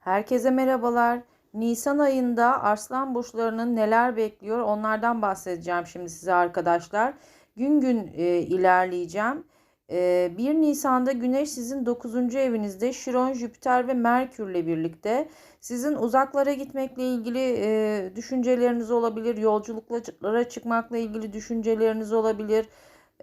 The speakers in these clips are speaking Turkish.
Herkese merhabalar. Nisan ayında Arslan burçlarının neler bekliyor onlardan bahsedeceğim şimdi size arkadaşlar. Gün gün e, ilerleyeceğim. E, 1 Nisan'da Güneş sizin 9. evinizde Şiron, Jüpiter ve Merkürle birlikte sizin uzaklara gitmekle ilgili e, düşünceleriniz olabilir. Yolculuklara çıkmakla ilgili düşünceleriniz olabilir.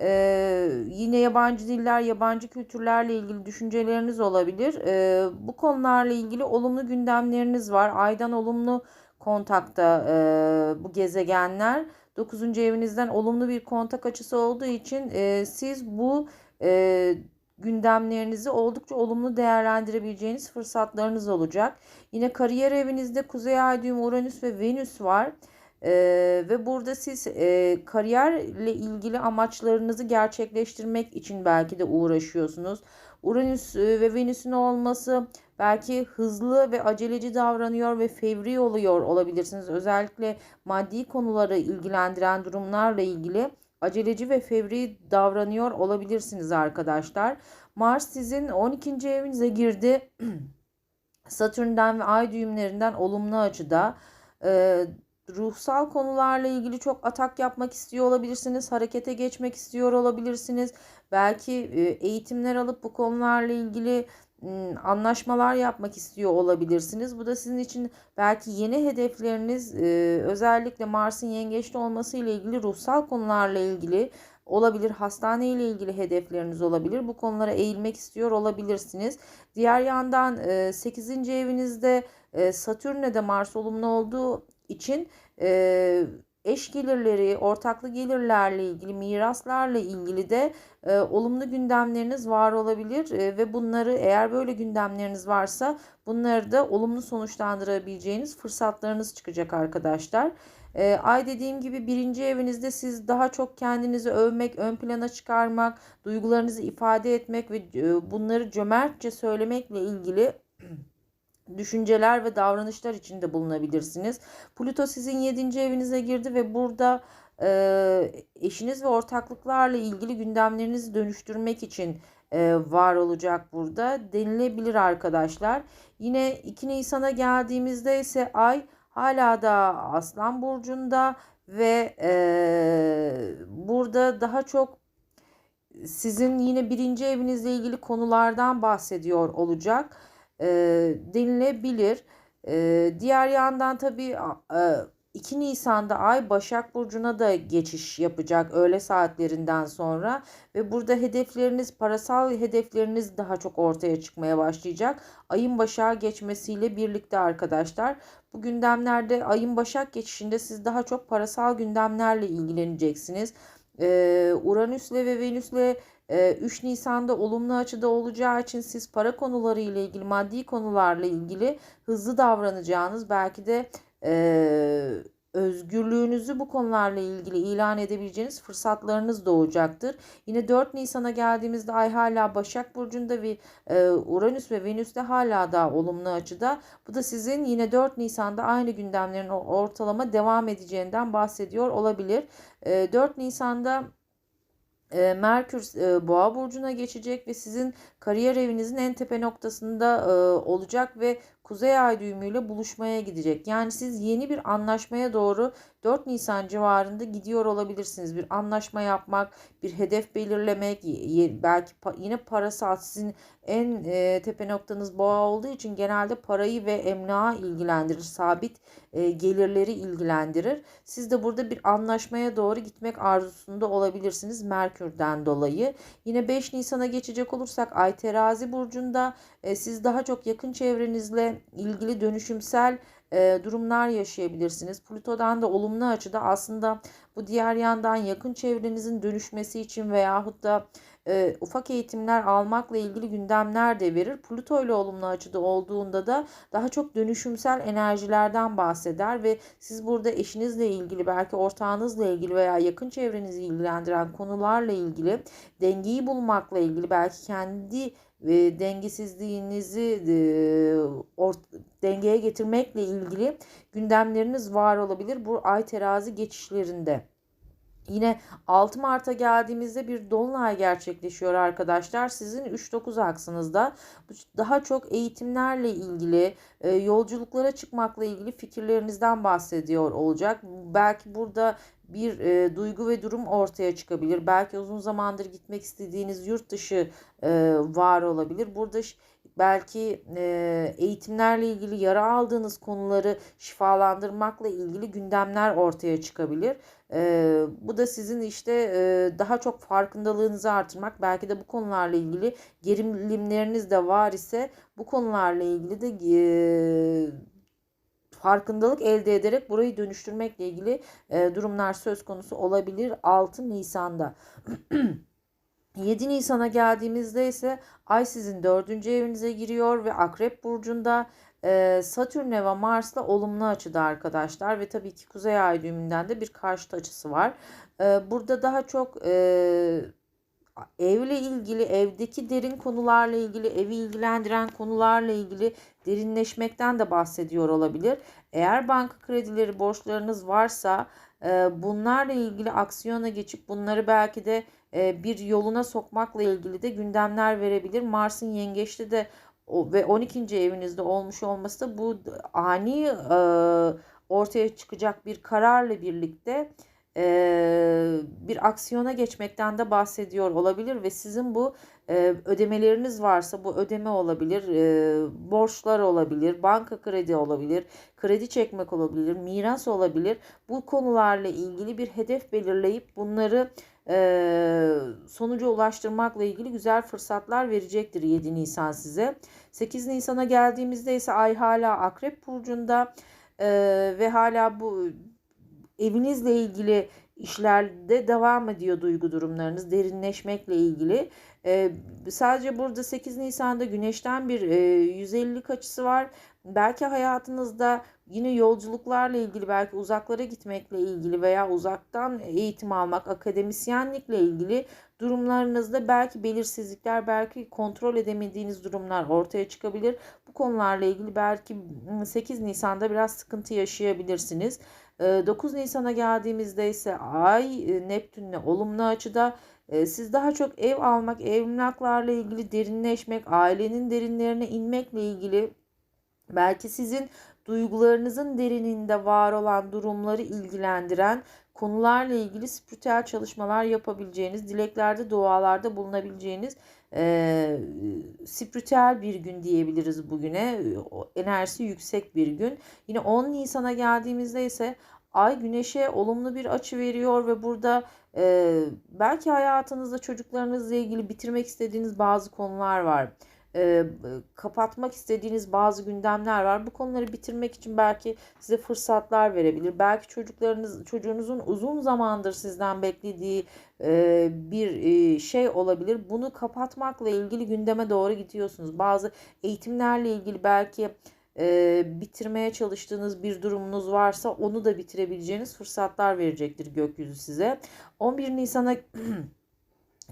Ee, yine yabancı diller, yabancı kültürlerle ilgili düşünceleriniz olabilir. Ee, bu konularla ilgili olumlu gündemleriniz var. Aydan olumlu kontakta e, bu gezegenler. 9. evinizden olumlu bir kontak açısı olduğu için e, siz bu e, gündemlerinizi oldukça olumlu değerlendirebileceğiniz fırsatlarınız olacak. Yine kariyer evinizde Kuzey Ay Uranüs ve Venüs var. Ee, ve burada siz e, kariyerle ilgili amaçlarınızı gerçekleştirmek için belki de uğraşıyorsunuz. Uranüs e, ve Venüs'ün olması belki hızlı ve aceleci davranıyor ve fevri oluyor olabilirsiniz. Özellikle maddi konuları ilgilendiren durumlarla ilgili aceleci ve fevri davranıyor olabilirsiniz arkadaşlar. Mars sizin 12. evinize girdi. Satürn'den ve ay düğümlerinden olumlu açıda. Ee, ruhsal konularla ilgili çok atak yapmak istiyor olabilirsiniz. Harekete geçmek istiyor olabilirsiniz. Belki e, eğitimler alıp bu konularla ilgili anlaşmalar yapmak istiyor olabilirsiniz. Bu da sizin için belki yeni hedefleriniz e, özellikle Mars'ın yengeçli olması ile ilgili ruhsal konularla ilgili olabilir. Hastane ile ilgili hedefleriniz olabilir. Bu konulara eğilmek istiyor olabilirsiniz. Diğer yandan 8. E, evinizde Satürn'e de Mars olumlu olduğu için e, eş gelirleri, ortaklı gelirlerle ilgili, miraslarla ilgili de e, olumlu gündemleriniz var olabilir e, ve bunları eğer böyle gündemleriniz varsa bunları da olumlu sonuçlandırabileceğiniz fırsatlarınız çıkacak arkadaşlar. E, ay dediğim gibi birinci evinizde siz daha çok kendinizi övmek, ön plana çıkarmak, duygularınızı ifade etmek ve e, bunları cömertçe söylemekle ilgili düşünceler ve davranışlar içinde bulunabilirsiniz. Pluto sizin 7. evinize girdi ve burada e, eşiniz ve ortaklıklarla ilgili gündemlerinizi dönüştürmek için e, var olacak burada denilebilir arkadaşlar. Yine 2 Nisan'a geldiğimizde ise ay hala da Aslan Burcu'nda ve e, burada daha çok sizin yine birinci evinizle ilgili konulardan bahsediyor olacak e, denilebilir. E, diğer yandan tabii e, 2 Nisan'da Ay Başak Burcu'na da geçiş yapacak öğle saatlerinden sonra ve burada hedefleriniz parasal hedefleriniz daha çok ortaya çıkmaya başlayacak. Ayın Başak'a geçmesiyle birlikte arkadaşlar bu gündemlerde Ayın Başak geçişinde siz daha çok parasal gündemlerle ilgileneceksiniz. Ee, Uranüs'le ve Venüs'le 3 ee, Nisan'da olumlu açıda olacağı için siz para konuları ile ilgili maddi konularla ilgili hızlı davranacağınız belki de e, özgürlüğünüzü bu konularla ilgili ilan edebileceğiniz fırsatlarınız doğacaktır. Yine 4 Nisan'a geldiğimizde ay hala Başak Burcu'nda ve e, Uranüs ve Venüs'te hala daha olumlu açıda. Bu da sizin yine 4 Nisan'da aynı gündemlerin ortalama devam edeceğinden bahsediyor olabilir. E, 4 Nisan'da e, Merkür e, Boğa burcuna geçecek ve sizin kariyer evinizin en tepe noktasında e, olacak ve Kuzey Ay düğümüyle buluşmaya gidecek. Yani siz yeni bir anlaşmaya doğru 4 Nisan civarında gidiyor olabilirsiniz. Bir anlaşma yapmak, bir hedef belirlemek, belki yine parasal sizin en e, tepe noktanız boğa olduğu için genelde parayı ve emlağı ilgilendirir. Sabit e, gelirleri ilgilendirir. Siz de burada bir anlaşmaya doğru gitmek arzusunda olabilirsiniz Merkür'den dolayı. Yine 5 Nisan'a geçecek olursak Ay Terazi burcunda e, siz daha çok yakın çevrenizle ilgili dönüşümsel e, durumlar yaşayabilirsiniz. Plüto'dan da olumlu açıda aslında bu diğer yandan yakın çevrenizin dönüşmesi için veyahut da e, ufak eğitimler almakla ilgili gündemler de verir. Plüto ile olumlu açıda olduğunda da daha çok dönüşümsel enerjilerden bahseder ve siz burada eşinizle ilgili belki ortağınızla ilgili veya yakın çevrenizi ilgilendiren konularla ilgili dengeyi bulmakla ilgili belki kendi e, dengesizliğinizi e, ort, dengeye getirmekle ilgili gündemleriniz var olabilir bu ay terazi geçişlerinde. Yine 6 Mart'a geldiğimizde bir dolunay gerçekleşiyor arkadaşlar. Sizin 3-9 aksınızda daha çok eğitimlerle ilgili, e, yolculuklara çıkmakla ilgili fikirlerinizden bahsediyor olacak. Belki burada bir e, duygu ve durum ortaya çıkabilir. Belki uzun zamandır gitmek istediğiniz yurt dışı e, var olabilir. Burada belki e, eğitimlerle ilgili yara aldığınız konuları şifalandırmakla ilgili gündemler ortaya çıkabilir. E, bu da sizin işte e, daha çok farkındalığınızı artırmak belki de bu konularla ilgili gerilimleriniz de var ise bu konularla ilgili de farkındalık elde ederek burayı dönüştürmekle ilgili durumlar söz konusu olabilir 6 Nisan'da. 7 Nisan'a geldiğimizde ise Ay sizin 4. evinize giriyor ve Akrep Burcu'nda e, Satürn'e ve Mars'la olumlu açıda arkadaşlar. Ve tabii ki Kuzey Ay düğümünden de bir karşıt açısı var. E, burada daha çok e, evle ilgili, evdeki derin konularla ilgili, evi ilgilendiren konularla ilgili derinleşmekten de bahsediyor olabilir. Eğer banka kredileri, borçlarınız varsa bunlarla ilgili aksiyona geçip bunları belki de bir yoluna sokmakla ilgili de gündemler verebilir. Mars'ın yengeçte de ve 12. evinizde olmuş olması da bu ani ortaya çıkacak bir kararla birlikte bir aksiyona geçmekten de bahsediyor olabilir ve sizin bu ödemeleriniz varsa bu ödeme olabilir, borçlar olabilir, banka kredi olabilir, kredi çekmek olabilir, miras olabilir. Bu konularla ilgili bir hedef belirleyip bunları sonuca ulaştırmakla ilgili güzel fırsatlar verecektir 7 Nisan size. 8 Nisan'a geldiğimizde ise ay hala Akrep Burcu'nda ve hala bu evinizle ilgili işlerde devam ediyor duygu durumlarınız derinleşmekle ilgili. Ee, sadece burada 8 Nisan'da güneşten bir e, 150'lik açısı var. Belki hayatınızda yine yolculuklarla ilgili belki uzaklara gitmekle ilgili veya uzaktan eğitim almak, akademisyenlikle ilgili durumlarınızda belki belirsizlikler, belki kontrol edemediğiniz durumlar ortaya çıkabilir. Bu konularla ilgili belki 8 Nisan'da biraz sıkıntı yaşayabilirsiniz. 9 Nisan'a geldiğimizde ise Ay Neptün'le olumlu açıda siz daha çok ev almak, emlaklarla ilgili derinleşmek, ailenin derinlerine inmekle ilgili belki sizin duygularınızın derininde var olan durumları ilgilendiren konularla ilgili spiritüel çalışmalar yapabileceğiniz, dileklerde, dualarda bulunabileceğiniz e, spiritüel bir gün diyebiliriz bugüne. Enerjisi yüksek bir gün. Yine 10 Nisan'a geldiğimizde ise Ay güneşe olumlu bir açı veriyor ve burada e, belki hayatınızda çocuklarınızla ilgili bitirmek istediğiniz bazı konular var e, kapatmak istediğiniz bazı gündemler var. Bu konuları bitirmek için belki size fırsatlar verebilir. Belki çocuklarınız çocuğunuzun uzun zamandır sizden beklediği e, bir e, şey olabilir. Bunu kapatmakla ilgili gündeme doğru gidiyorsunuz. Bazı eğitimlerle ilgili belki e, bitirmeye çalıştığınız bir durumunuz varsa onu da bitirebileceğiniz fırsatlar verecektir gökyüzü size. 11 Nisan'a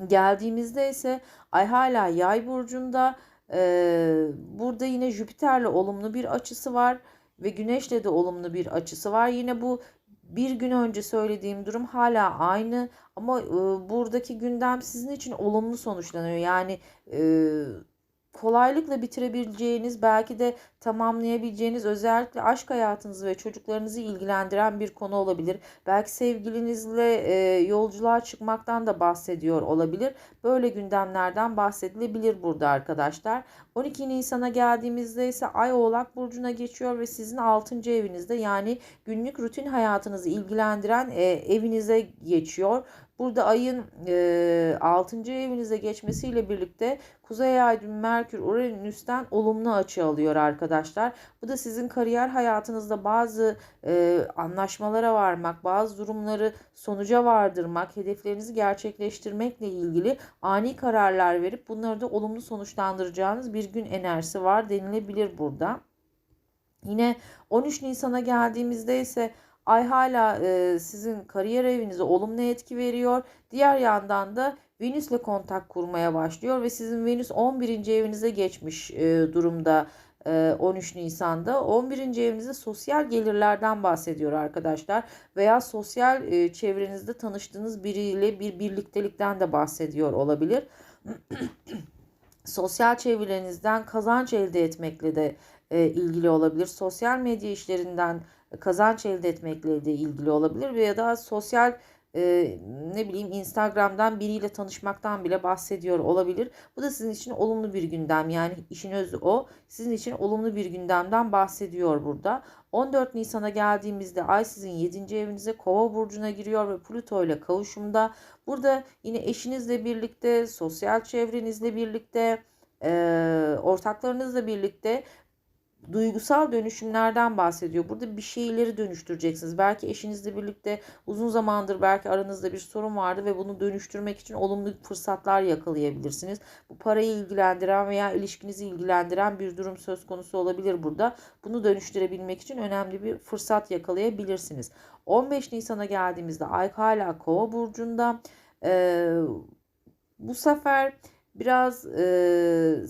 geldiğimizde ise ay hala yay burcunda ee, burada yine Jüpiter'le olumlu bir açısı var ve Güneş'le de olumlu bir açısı var. Yine bu bir gün önce söylediğim durum hala aynı ama e, buradaki gündem sizin için olumlu sonuçlanıyor. Yani e, kolaylıkla bitirebileceğiniz, belki de tamamlayabileceğiniz özellikle aşk hayatınızı ve çocuklarınızı ilgilendiren bir konu olabilir. Belki sevgilinizle e, yolculuğa çıkmaktan da bahsediyor olabilir. Böyle gündemlerden bahsedilebilir burada arkadaşlar. 12 Nisan'a geldiğimizde ise Ay Oğlak Burcu'na geçiyor ve sizin 6. evinizde yani günlük rutin hayatınızı ilgilendiren e, evinize geçiyor. Burada ayın e, 6. evinize geçmesiyle birlikte Kuzey Ay Merkür Uranüs'ten olumlu açı alıyor arkadaşlar. Bu da sizin kariyer hayatınızda bazı e, anlaşmalara varmak, bazı durumları sonuca vardırmak, hedeflerinizi gerçekleştirmekle ilgili ani kararlar verip bunları da olumlu sonuçlandıracağınız bir gün enerjisi var denilebilir burada. Yine 13 Nisan'a geldiğimizde ise Ay hala e, sizin kariyer evinize olumlu etki veriyor. Diğer yandan da Venüs'le kontak kurmaya başlıyor ve sizin Venüs 11. evinize geçmiş e, durumda 13 Nisan'da 11. evinizde sosyal gelirlerden bahsediyor arkadaşlar veya sosyal e, çevrenizde tanıştığınız biriyle bir birliktelikten de bahsediyor olabilir. sosyal çevrelerinizden kazanç elde etmekle de e, ilgili olabilir. Sosyal medya işlerinden kazanç elde etmekle de ilgili olabilir veya da sosyal e, ne bileyim Instagram'dan biriyle tanışmaktan bile bahsediyor olabilir. Bu da sizin için olumlu bir gündem yani işin özü o. Sizin için olumlu bir gündemden bahsediyor burada. 14 Nisan'a geldiğimizde Ay sizin 7. evinize Kova burcuna giriyor ve Plüto ile kavuşumda. Burada yine eşinizle birlikte, sosyal çevrenizle birlikte, e, ortaklarınızla birlikte duygusal dönüşümlerden bahsediyor. Burada bir şeyleri dönüştüreceksiniz. Belki eşinizle birlikte uzun zamandır belki aranızda bir sorun vardı ve bunu dönüştürmek için olumlu fırsatlar yakalayabilirsiniz. Bu parayı ilgilendiren veya ilişkinizi ilgilendiren bir durum söz konusu olabilir burada. Bunu dönüştürebilmek için önemli bir fırsat yakalayabilirsiniz. 15 Nisan'a geldiğimizde Ay hala Kova burcunda. Ee, bu sefer biraz e,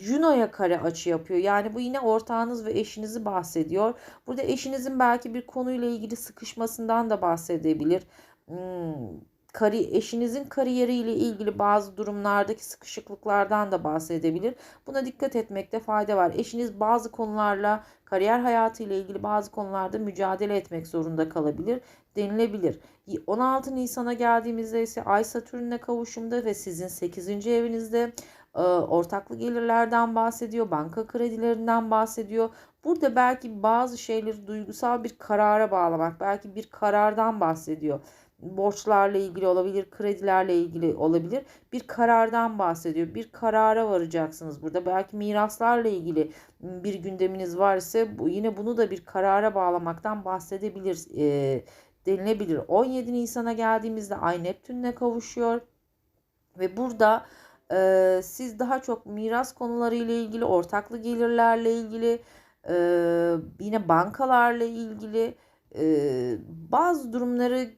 Juno'ya kare açı yapıyor. Yani bu yine ortağınız ve eşinizi bahsediyor. Burada eşinizin belki bir konuyla ilgili sıkışmasından da bahsedebilir. Hmm, kari, eşinizin kariyeriyle ilgili bazı durumlardaki sıkışıklıklardan da bahsedebilir. Buna dikkat etmekte fayda var. Eşiniz bazı konularla kariyer hayatı ile ilgili bazı konularda mücadele etmek zorunda kalabilir denilebilir. 16 Nisan'a geldiğimizde ise Ay Satürn'le kavuşumda ve sizin 8. evinizde ortaklı gelirlerden bahsediyor, banka kredilerinden bahsediyor. Burada belki bazı şeyleri duygusal bir karara bağlamak, belki bir karardan bahsediyor. Borçlarla ilgili olabilir, kredilerle ilgili olabilir. Bir karardan bahsediyor. Bir karara varacaksınız burada. Belki miraslarla ilgili bir gündeminiz var ise yine bunu da bir karara bağlamaktan bahsedebilir e, denilebilir. 17 Nisan'a geldiğimizde Ay Neptün'le kavuşuyor. Ve burada e, siz daha çok miras konuları ile ilgili, ortaklı gelirlerle ilgili, e, yine bankalarla ilgili e, bazı durumları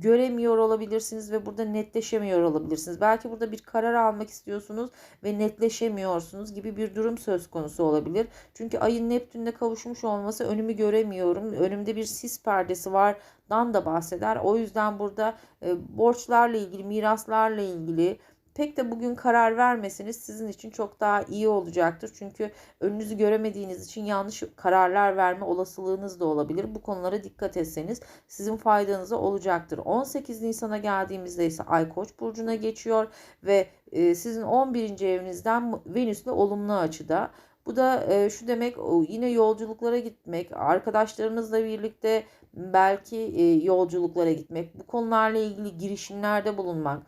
göremiyor olabilirsiniz ve burada netleşemiyor olabilirsiniz. Belki burada bir karar almak istiyorsunuz ve netleşemiyorsunuz gibi bir durum söz konusu olabilir. Çünkü ayın Neptün'le kavuşmuş olması önümü göremiyorum. Önümde bir sis perdesi var dan da bahseder. O yüzden burada e, borçlarla ilgili, miraslarla ilgili, pek de bugün karar vermesiniz sizin için çok daha iyi olacaktır. Çünkü önünüzü göremediğiniz için yanlış kararlar verme olasılığınız da olabilir. Bu konulara dikkat etseniz sizin faydanıza olacaktır. 18 Nisan'a geldiğimizde ise Ay Koç burcuna geçiyor ve e, sizin 11. evinizden Venüs'le olumlu açıda. Bu da e, şu demek yine yolculuklara gitmek, arkadaşlarınızla birlikte belki e, yolculuklara gitmek, bu konularla ilgili girişimlerde bulunmak,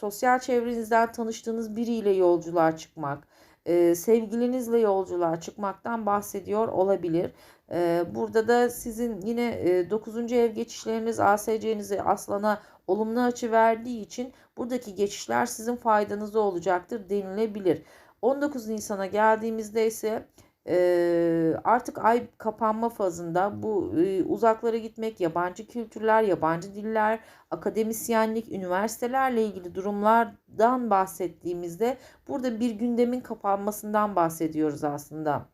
sosyal çevrenizden tanıştığınız biriyle yolculuğa çıkmak, e, sevgilinizle yolculuğa çıkmaktan bahsediyor olabilir. E, burada da sizin yine e, 9. ev geçişleriniz ASC'nizi aslana olumlu açı verdiği için buradaki geçişler sizin faydanıza olacaktır denilebilir. 19 Nisan'a geldiğimizde ise e, artık ay kapanma fazında bu e, uzaklara gitmek, yabancı kültürler, yabancı diller, akademisyenlik, üniversitelerle ilgili durumlardan bahsettiğimizde burada bir gündemin kapanmasından bahsediyoruz aslında.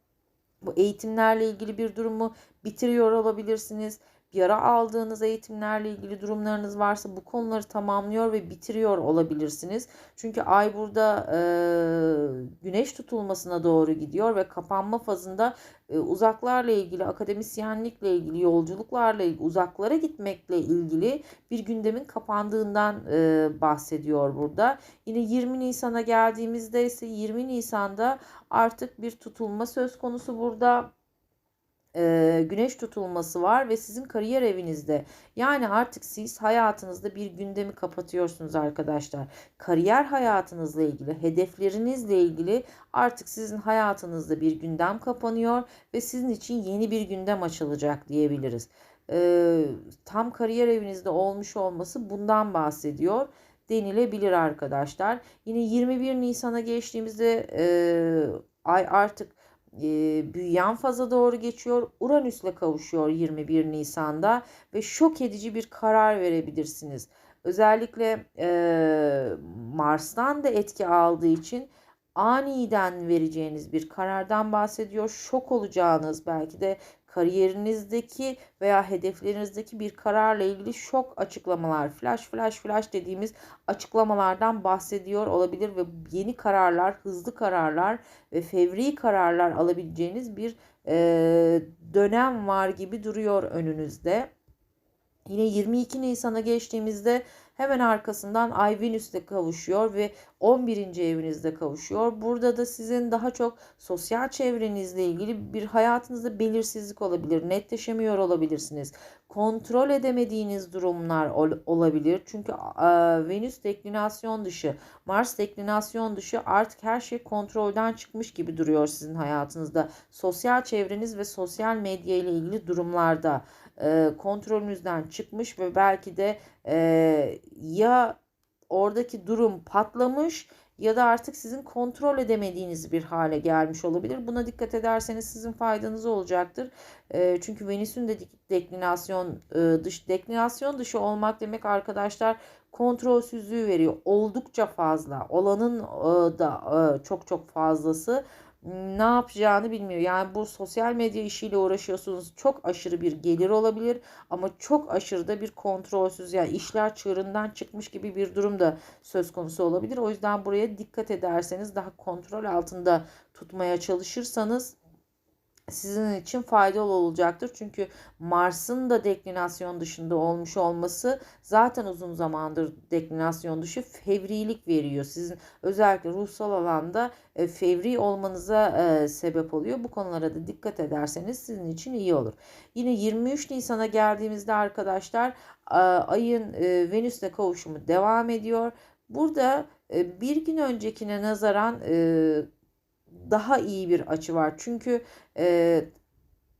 Bu eğitimlerle ilgili bir durumu bitiriyor olabilirsiniz bir ara aldığınız eğitimlerle ilgili durumlarınız varsa bu konuları tamamlıyor ve bitiriyor olabilirsiniz. Çünkü ay burada e, güneş tutulmasına doğru gidiyor ve kapanma fazında e, uzaklarla ilgili, akademisyenlikle ilgili, yolculuklarla ilgili, uzaklara gitmekle ilgili bir gündemin kapandığından e, bahsediyor burada. Yine 20 Nisan'a geldiğimizde ise 20 Nisan'da artık bir tutulma söz konusu burada e, güneş tutulması var ve sizin kariyer evinizde. Yani artık siz hayatınızda bir gündemi kapatıyorsunuz arkadaşlar. Kariyer hayatınızla ilgili, hedeflerinizle ilgili artık sizin hayatınızda bir gündem kapanıyor ve sizin için yeni bir gündem açılacak diyebiliriz. E, tam kariyer evinizde olmuş olması bundan bahsediyor denilebilir arkadaşlar. Yine 21 Nisan'a geçtiğimizde e, ay artık e, büyüyen faza doğru geçiyor. Uranüs'le kavuşuyor 21 Nisan'da ve şok edici bir karar verebilirsiniz. Özellikle e, Mars'tan da etki aldığı için aniden vereceğiniz bir karardan bahsediyor. Şok olacağınız belki de kariyerinizdeki veya hedeflerinizdeki bir kararla ilgili şok açıklamalar, flash flash flash dediğimiz açıklamalardan bahsediyor olabilir ve yeni kararlar, hızlı kararlar ve fevri kararlar alabileceğiniz bir e, dönem var gibi duruyor önünüzde. Yine 22 Nisan'a geçtiğimizde hemen arkasından Ay Venüs'te kavuşuyor ve 11. evinizde kavuşuyor. Burada da sizin daha çok sosyal çevrenizle ilgili bir hayatınızda belirsizlik olabilir. Netleşemiyor olabilirsiniz. Kontrol edemediğiniz durumlar ol, olabilir. Çünkü e, Venüs deklinasyon dışı, Mars deklinasyon dışı artık her şey kontrolden çıkmış gibi duruyor sizin hayatınızda. Sosyal çevreniz ve sosyal medya ile ilgili durumlarda e, kontrolünüzden çıkmış ve belki de e, ya oradaki durum patlamış ya da artık sizin kontrol edemediğiniz bir hale gelmiş olabilir. Buna dikkat ederseniz sizin faydanız olacaktır. E, çünkü Venüs'ün de deklinasyon e, dış deklinasyon dışı olmak demek arkadaşlar kontrolsüzlüğü veriyor. Oldukça fazla. Olanın e, da e, çok çok fazlası ne yapacağını bilmiyor. Yani bu sosyal medya işiyle uğraşıyorsunuz. Çok aşırı bir gelir olabilir ama çok aşırı da bir kontrolsüz yani işler çığırından çıkmış gibi bir durum da söz konusu olabilir. O yüzden buraya dikkat ederseniz daha kontrol altında tutmaya çalışırsanız sizin için faydalı olacaktır. Çünkü Mars'ın da deklinasyon dışında olmuş olması zaten uzun zamandır deklinasyon dışı fevrilik veriyor. Sizin özellikle ruhsal alanda e, fevri olmanıza e, sebep oluyor. Bu konulara da dikkat ederseniz sizin için iyi olur. Yine 23 Nisan'a geldiğimizde arkadaşlar ayın e, Venüs'le kavuşumu devam ediyor. Burada bir gün öncekine nazaran daha iyi bir açı var. Çünkü e,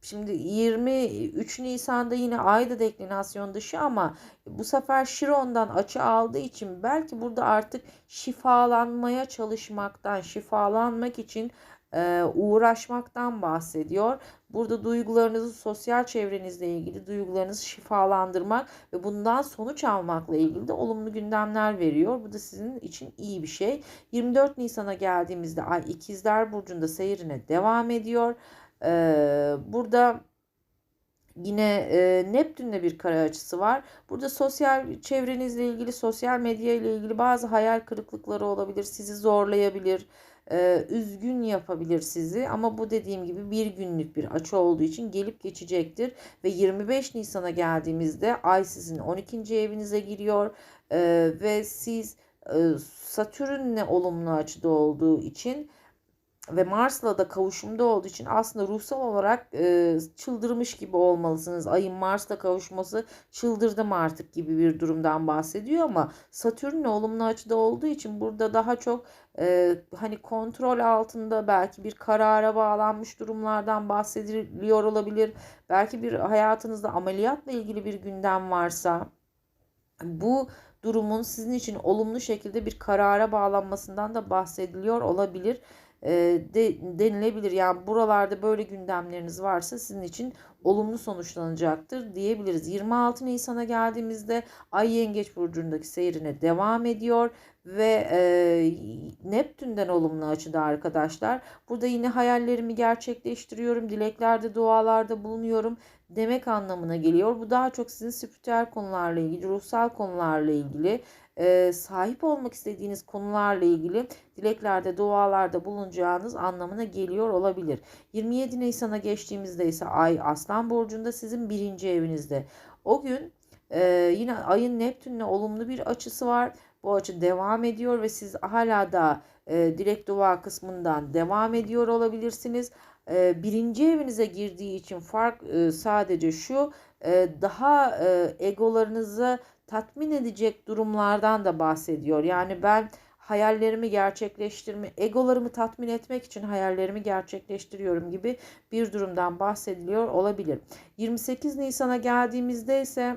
şimdi 23 Nisan'da yine Ayda deklinasyon dışı ama bu sefer Şiron'dan açı aldığı için belki burada artık şifalanmaya çalışmaktan, şifalanmak için e, uğraşmaktan bahsediyor. Burada duygularınızı sosyal çevrenizle ilgili duygularınızı şifalandırmak ve bundan sonuç almakla ilgili de olumlu gündemler veriyor. Bu da sizin için iyi bir şey. 24 Nisan'a geldiğimizde Ay İkizler Burcu'nda seyrine devam ediyor. Ee, burada Yine e, Neptün'le bir kare açısı var. Burada sosyal çevrenizle ilgili, sosyal medya ile ilgili bazı hayal kırıklıkları olabilir. Sizi zorlayabilir e, üzgün yapabilir sizi ama bu dediğim gibi bir günlük bir açı olduğu için gelip geçecektir ve 25 Nisan'a geldiğimizde ay sizin 12. evinize giriyor e, ve siz e, Satürn'le olumlu açıda olduğu için ve Mars'la da kavuşumda olduğu için aslında ruhsal olarak e, çıldırmış gibi olmalısınız. Ayın Mars'la kavuşması çıldırdım artık gibi bir durumdan bahsediyor ama Satürn'le olumlu açıda olduğu için burada daha çok e, hani kontrol altında belki bir karara bağlanmış durumlardan bahsediliyor olabilir. Belki bir hayatınızda ameliyatla ilgili bir gündem varsa bu durumun sizin için olumlu şekilde bir karara bağlanmasından da bahsediliyor olabilir e, de, denilebilir. Yani buralarda böyle gündemleriniz varsa sizin için olumlu sonuçlanacaktır diyebiliriz. 26 Nisan'a geldiğimizde Ay Yengeç Burcu'ndaki seyrine devam ediyor ve e, Neptün'den olumlu açıda arkadaşlar. Burada yine hayallerimi gerçekleştiriyorum, dileklerde, dualarda bulunuyorum demek anlamına geliyor. Bu daha çok sizin spiritüel konularla ilgili, ruhsal konularla ilgili e, sahip olmak istediğiniz konularla ilgili dileklerde, dualarda bulunacağınız anlamına geliyor olabilir. 27 Nisan'a geçtiğimizde ise Ay Aslan Burcu'nda sizin birinci evinizde. O gün e, yine Ay'ın Neptün'le olumlu bir açısı var. Bu açı devam ediyor ve siz hala da e, dilek dua kısmından devam ediyor olabilirsiniz. E, birinci evinize girdiği için fark sadece şu daha egolarınızı tatmin edecek durumlardan da bahsediyor. Yani ben hayallerimi gerçekleştirme, egolarımı tatmin etmek için hayallerimi gerçekleştiriyorum gibi bir durumdan bahsediliyor olabilir. 28 Nisan'a geldiğimizde ise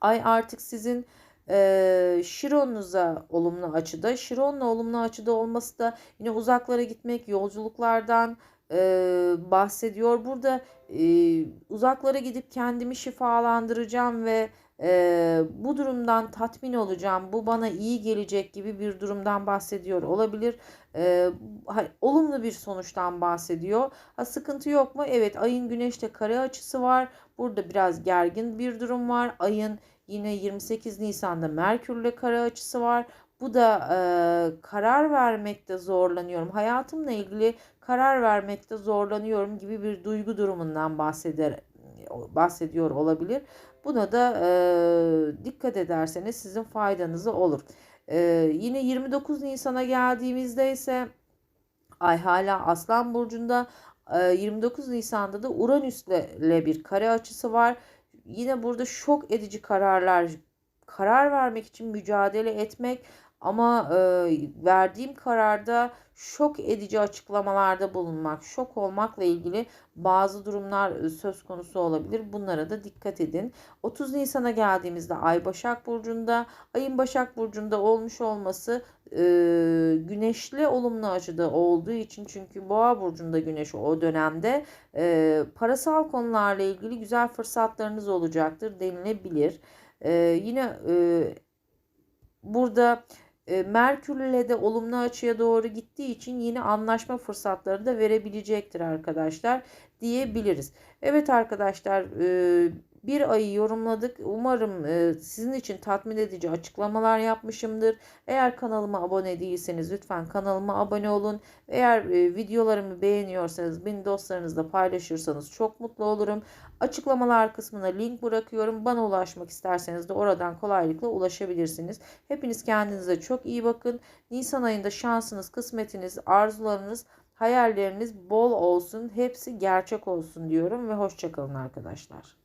ay artık sizin e, Şiron'uza olumlu açıda. Şiron'la olumlu açıda olması da yine uzaklara gitmek, yolculuklardan e, bahsediyor. Burada e, uzaklara gidip kendimi şifalandıracağım ve e, bu durumdan tatmin olacağım, bu bana iyi gelecek gibi bir durumdan bahsediyor olabilir. E, olumlu bir sonuçtan bahsediyor. Ha, sıkıntı yok mu? Evet, ayın güneşte kare açısı var. Burada biraz gergin bir durum var. Ayın yine 28 Nisan'da Merkürle kare açısı var. Bu da e, karar vermekte zorlanıyorum. Hayatımla ilgili karar vermekte zorlanıyorum gibi bir duygu durumundan bahseder bahsediyor olabilir. Buna da e, dikkat ederseniz sizin faydanıza olur. E, yine 29 Nisan'a geldiğimizde ise Ay hala Aslan Burcu'nda e, 29 Nisan'da da Uranüs'le bir kare açısı var. Yine burada şok edici kararlar, karar vermek için mücadele etmek ama e, verdiğim kararda şok edici açıklamalarda bulunmak, şok olmakla ilgili bazı durumlar e, söz konusu olabilir. Bunlara da dikkat edin. 30 Nisan'a geldiğimizde Ay Başak Burcu'nda, Ayın Başak Burcu'nda olmuş olması e, güneşli olumlu açıda olduğu için çünkü Boğa Burcu'nda güneş o dönemde e, parasal konularla ilgili güzel fırsatlarınız olacaktır denilebilir. E, yine e, burada e, Merkürle de olumlu açıya doğru gittiği için yeni anlaşma fırsatları da verebilecektir arkadaşlar diyebiliriz. Evet arkadaşlar e, bir ayı yorumladık. Umarım e, sizin için tatmin edici açıklamalar yapmışımdır. Eğer kanalıma abone değilseniz lütfen kanalıma abone olun. Eğer e, videolarımı beğeniyorsanız beni dostlarınızla paylaşırsanız çok mutlu olurum. Açıklamalar kısmına link bırakıyorum. Bana ulaşmak isterseniz de oradan kolaylıkla ulaşabilirsiniz. Hepiniz kendinize çok iyi bakın. Nisan ayında şansınız, kısmetiniz, arzularınız, hayalleriniz bol olsun. Hepsi gerçek olsun diyorum ve hoşçakalın arkadaşlar.